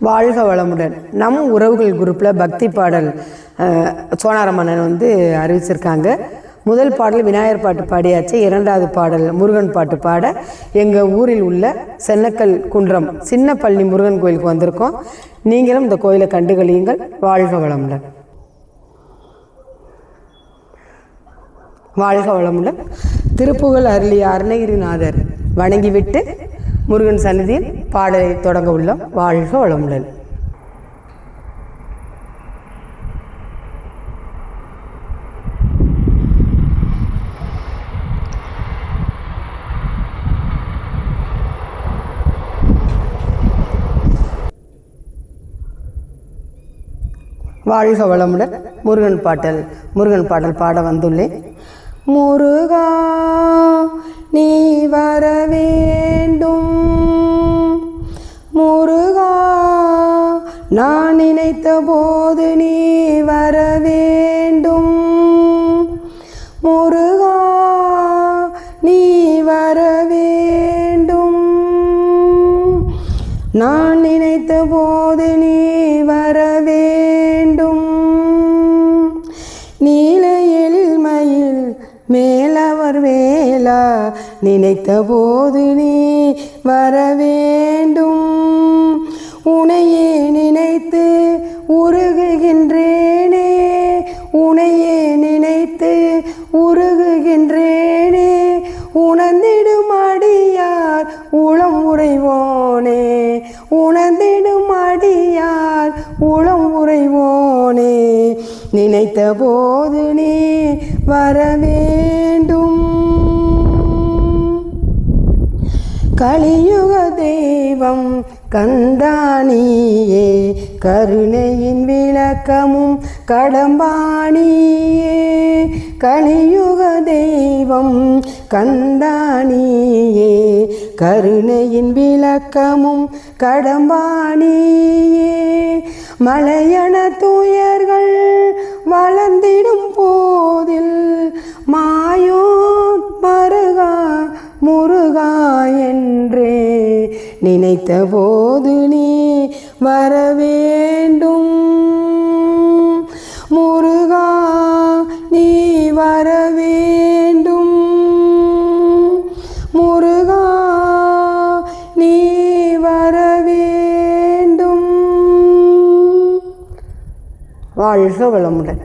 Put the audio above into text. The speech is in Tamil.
வாழ்க வளமுடன். நம் உறவுகள் குரூப்பில் பக்தி பாடல் அஹ், சோனாரமன்னன் வந்து அறிவிச்சிருக்காங்க. முதல் பாடல் விநாயகர் பாட்டு பாடியாச்சு. இரண்டாவது பாடல் முருகன் பாட்டு பாட எங்கள் ஊரில் உள்ள சென்னக்கல் குன்றம் சின்ன பள்ளி முருகன் கோயிலுக்கு வந்திருக்கோம். நீங்களும் இந்த கோயிலை கண்டுகளியுங்கள் வாழ்க வளமுடன். வாழ்க வளமுடன். திருப்புகழ் அருளிய அருணகிரிநாதர் வணங்கிவிட்டு முருகன் சந்நிதியில் பாடலை தொடங்க உள்ளோம். வாழ்க வளமுடன். வாழ்க வளமுடன். முருகன் பாட்டல் முருகன் பாடல் பாட வந்துள்ளேன். முருகா நான் நினைத்த போது நீ வர வேண்டும். முருகா நீ வர வேண்டும். நான் நினைத்த போது நீ வர வேண்டும். நீல எழில்மயில் மேலவர் வேலா நினைத்த போது நீ வர வேண்டும். உனையே நினைத்து உருகுகின்றேனே உனையே நினைத்து உருகுகின்றேனே உணர்ந்திடும் அடியார் உளம் உறைவோனே உணர்ந்திடும் அடியார் உளம் உறைவோனே நினைத்த போது நீ வர வேண்டும் கலியுக தெய்வம் கந்தானியே கருணையின் விளக்கமும் கடம்பாணியே கலியுக தெய்வம் கந்தானியே கருணையின் விளக்கமும் கடம்பாணியே மலையன துயர்கள் நினைத்த போது நீ வர வேண்டும் முருகா நீ வர வேண்டும் முருகா நீ வர வேண்டும் வாழ்க வளமுடன்.